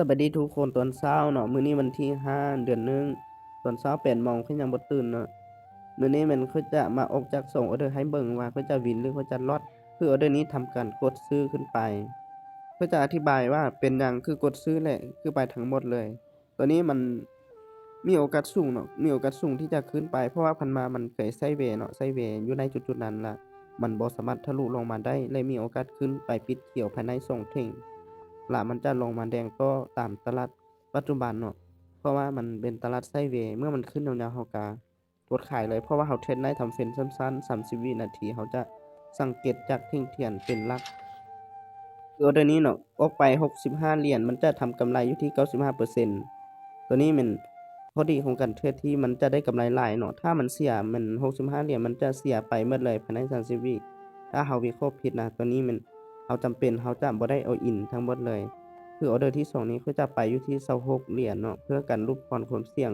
สวัสดีทุกคนตอนเช้าเนาะมื้อนี้วันที่5เดือนหนึ่งตอนเช้า8โมงคือยังบ่ตื่นเนาะมื้อนี้มันคือจะมาออกจากส่งออเดอร์ให้เบิ่งว่าเขาจะวินหรือเขาจะลอดคือออเดอร์นี้ทำการกดซื้อขึ้นไปเพื่อจะอธิบายว่าเป็นหยังคือกดซื้อแหละคือไปทั้งหมดเลย ตัวนี้มันมีโอกาสสูงเนาะมีโอกาสสูงที่จะขึ้นไป เพราะว่าพันมามันเคยไซเวเนาะไซเวอยู่ในจุดๆนั้นล่ะมันบ่สามารถทะลุลงมาได้เลยมีโอกาสขึ้นไปปิดเขียวภายในสองเท่ งละมันจะลงมาแดงก็ตามตลาดปัจจุบันเนาะเพราะว่ามันเป็นตลาดไซเวเมื่อมันขึ้นแนวๆเฮากากดขายเลยเพราะว่าเฮาเทรดได้ทำเฟนสั้นๆ30วินาทีเขาจะสังเกตจากที่ยงเทียนเป็นหลักคือออเดอร์นี้เนาะออกไป 65 เหรียญมันจะทำกำไรอยู่ที่ 95%ตัวนี้มันพอดีของการเทรดที่มันจะได้กำไรหลายเนาะ ถ้ามันเสียมัน 65 เหรียญมันจะเสียไปหมดเลยภายใน30วิถ้าเฮาวิเคราะห์ผิดนะ ตัวนี้มัน เขาจำเป็นเขาจะบ่ได้เอาอินทั้งหมดเลย คือออเดอร์ที่2นี้คือจะไปอยู่ที่26เหรียญเนาะเพื่อกันรูปพรความเสี่ยง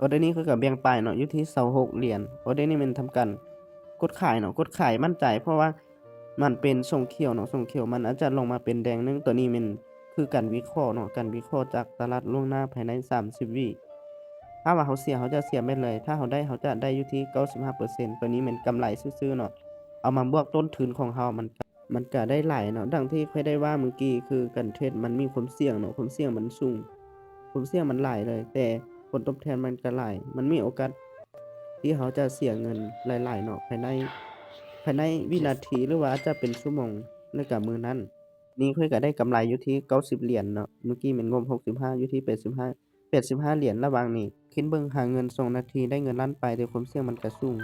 ออเดอร์นี้คือกับเบียงปลายเนาะอยู่ที่26เหรียญออเดอร์นี้มันทำการกดขายเนาะกดขายมั่นใจ เพราะว่ามันเป็นทรงเขียวเนาะทรงเขียวมันอาจจะลงมาเป็นแดงนึงตัวนี้มันคือการวิเคราะห์เนาะการวิเคราะห์จากตลาดล่วงหน้าภายใน 30 วิถ้าว่าเขาเสียเขาจะเสียไม่เลย ถ้าเขาได้เขาจะได้อยู่ที่ 95%ตัวนี้มันกำไรซื่อๆเนาะเอามาบวกต้นทุนของเขามัน มันก็ได้หลายเนาะดังที่เคยได้ว่าเมื่อกี้คือการเทรดมันมีความเสี่ยงเนาะความเสี่ยงมันสูงความเสี่ยงมันหลายเลย แต่ผลตอบแทนมันก็หลาย มันมีโอกาสที่เขาจะเสียเงินหลายๆเนาะภายในภายในวินาทีหรือว่าจะเป็นชั่วโมงในกับมือนั้น นี่ค่อยก็ได้กำไรอยู่ที่90เหรียญเนาะเมื่อกี้มันงบ65อยู่ที่85 85เหรียญระหว่างนี้คิดเบิ่งหาเงิน2นาทีได้เงินล้านไปแต่ความเสี่ยงมันก็สูง